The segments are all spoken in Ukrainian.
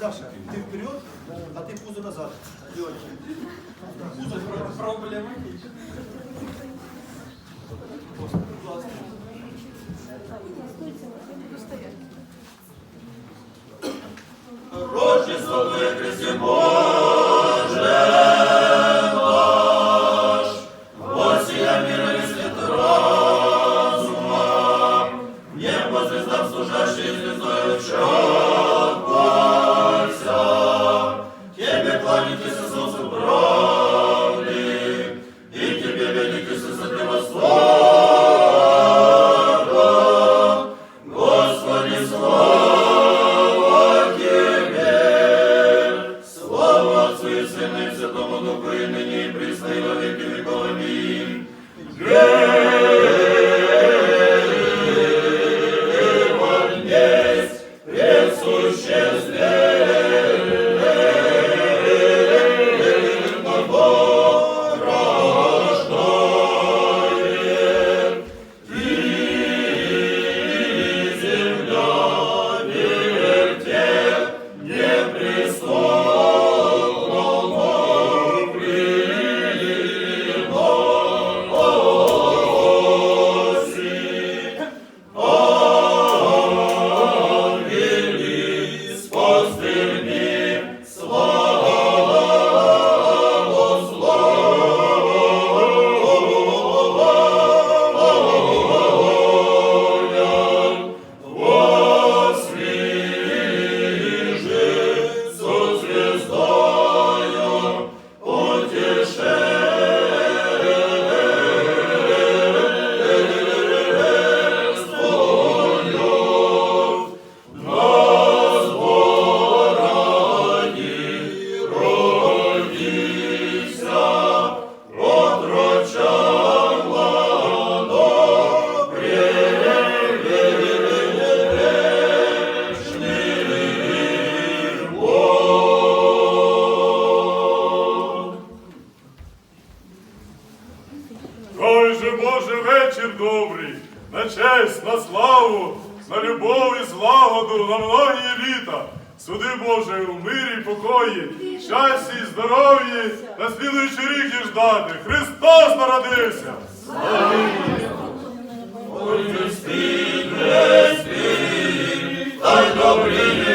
Саша, ты вперед, а ты пузо назад. Легкий. Пузо вперед. Проблема. Классно. Рождество мы пресеком. славу, на любов і злагоду, на многі літа. Суди, Боже, у мирі, покої, щасті і здоров'ї, на слідуючий рік і ждати. Христос народився! Ой, не спій, не спій, та й добрі.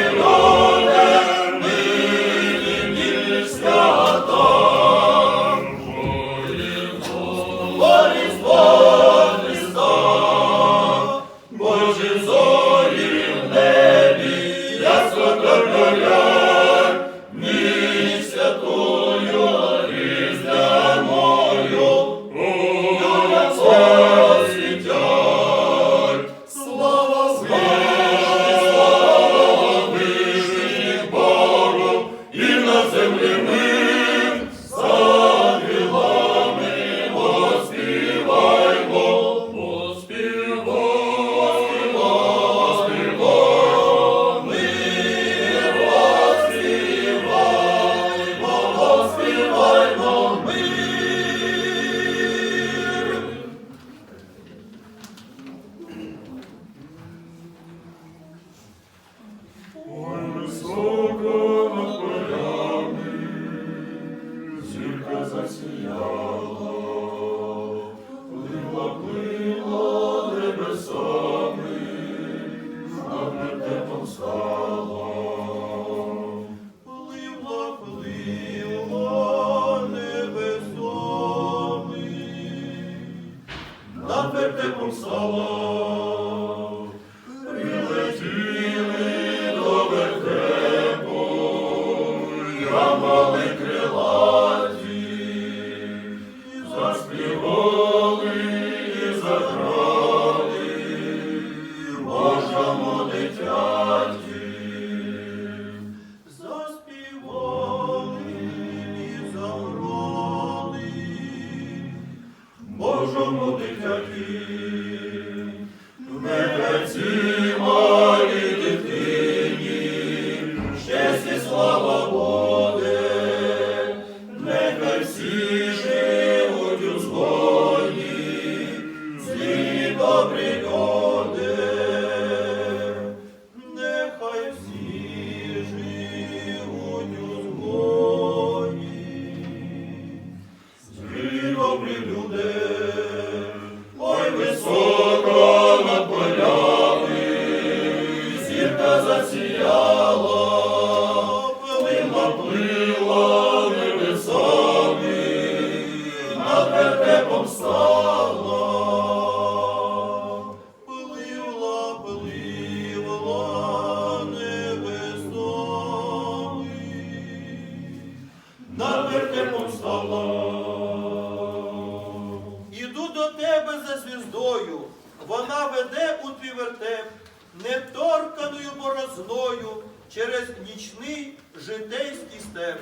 місце,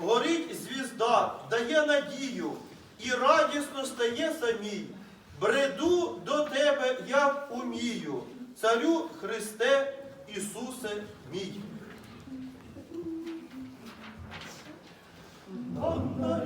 горить звізда, дає надію і радісно стає самій. Бреду до тебе, як умію, царю Христе Ісусе мій. Вона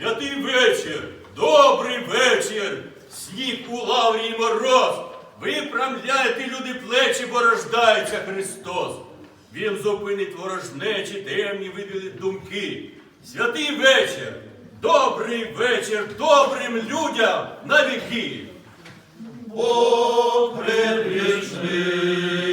Святий вечір, добрий вечір, сніг у лаврі і мороз. Виправляйте, люди, плечі, ворождається Христос. Він зупинить ворожнечі, темні виділить думки. Святий вечір, добрий вечір, добрим людям на віки. О, предвічний!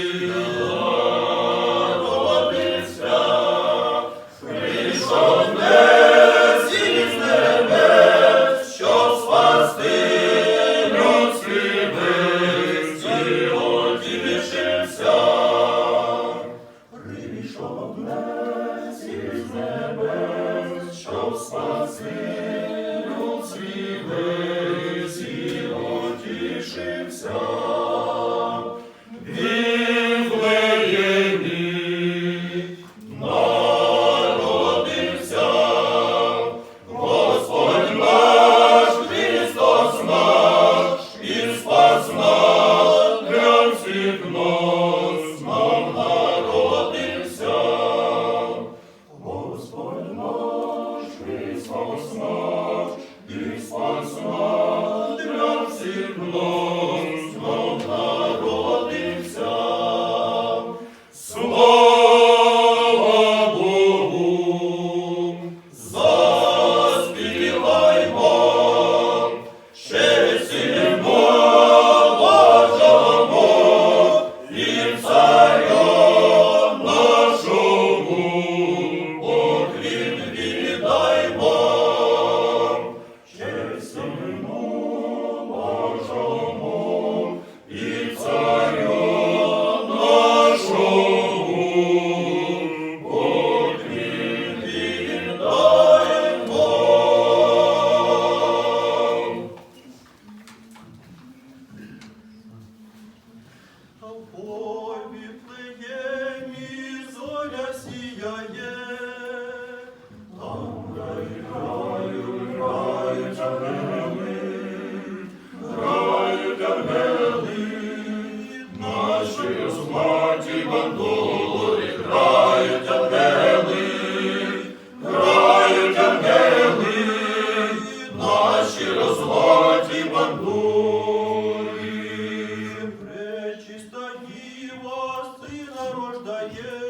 you.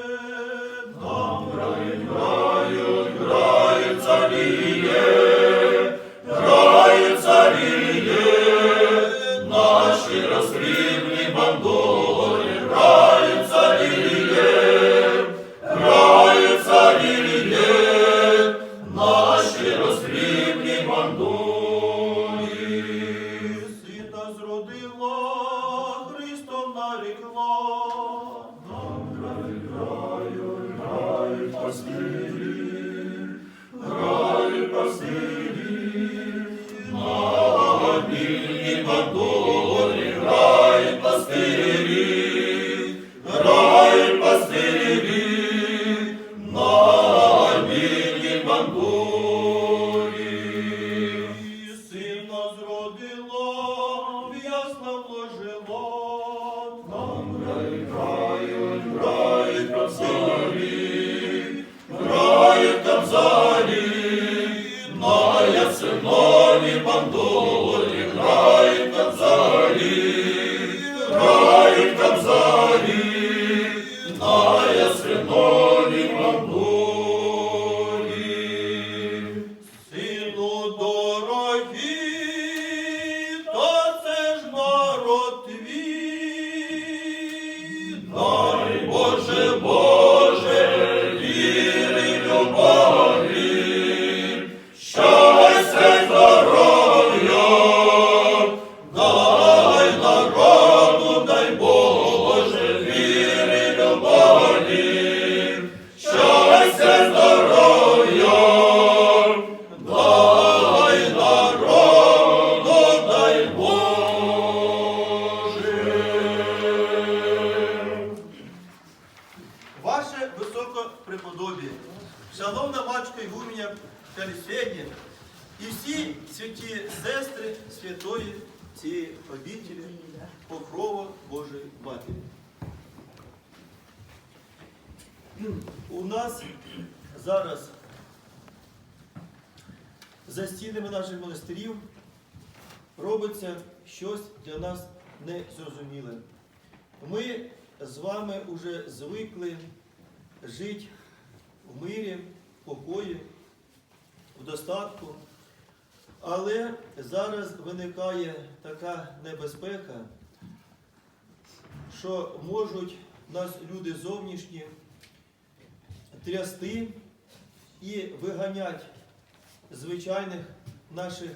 Щось для нас незрозуміле. Ми з вами вже звикли жити в мирі, в покої, в достатку. Але зараз виникає така небезпека, що можуть нас люди зовнішні трясти і виганять звичайних наших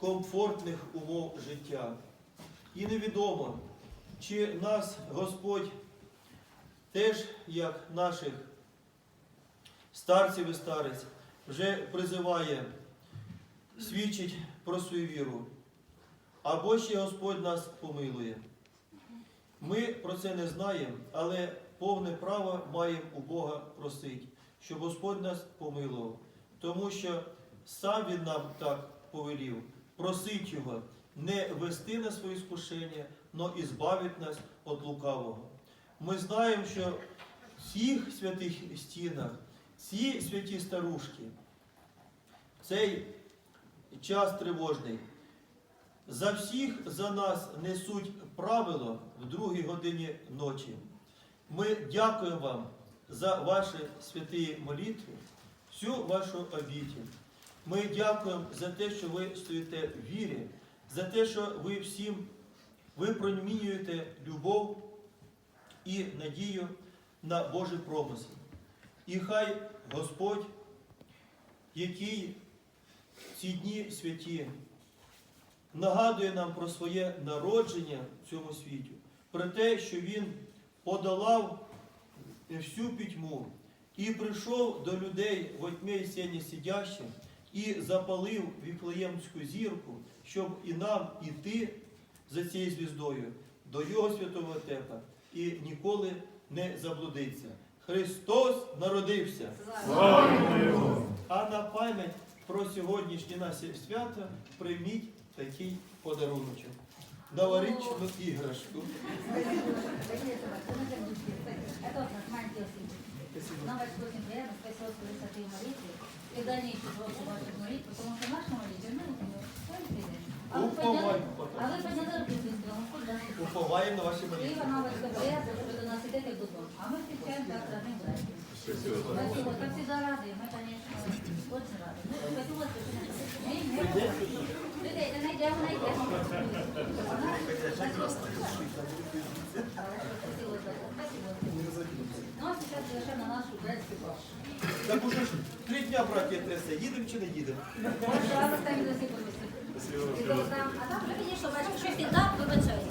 комфортних умов життя. І невідомо, чи нас Господь теж, як наших старців і старець, вже призиває, свідчить про свою віру, або ще Господь нас помилує. Ми про це не знаємо, але повне право маємо у Бога просити, щоб Господь нас помилував. Тому що сам Він нам так повелів, просить Його не вести на свої скушення, но і збавить нас від лукавого. Ми знаємо, що в цих святих стінах, ці святі старушки, цей час тривожний, за всіх за нас несуть правило в другій годині ночі. Ми дякуємо вам за ваші святі молитви, всю вашу обітів. Ми дякуємо за те, що ви стоїте в вірі, за те, що ви всім ви промінюєте любов і надію на Божий промисел. І хай Господь, який в ці дні святі нагадує нам про своє народження в цьому світі, про те, що Він подолав всю пітьму і прийшов до людей в тьмі і сіні сидящим і запалив віфлеємську зірку, щоб і нам іти за цією звіздою до Його святого тепа і ніколи не заблудиться. Христос народився. А на пам'ять про сьогоднішнє наше свято прийміть такий подаруночок. Новорічну іграшку. Это вот наш маленький Василий. Нам очень очень приятно, спасибо, что вы святые молитвы и дальнейшие просьбы ваших молитв, потому что наши молитвы, ну, например, свои А вы Уповай, подняли, а вы подняли руки с выстрелом, сколько да? Уповаємо на ваші И молитви. вам очень приятно, что вы до нас идете додому. А мы встречаем так родным братьям. Спасибо, как всегда рады, мы, конечно, очень рады. Ну, спасибо, что вы нас Людей, не найдемо, найдемо. Спасибо, Ну, а сейчас нашу наш украинский паш. Так уже ж три дня браті, трясе, їдемо чи не їдемо? Пожалуйста, не засыпались. А там вже, конечно, бачиш, що так, вибачайте.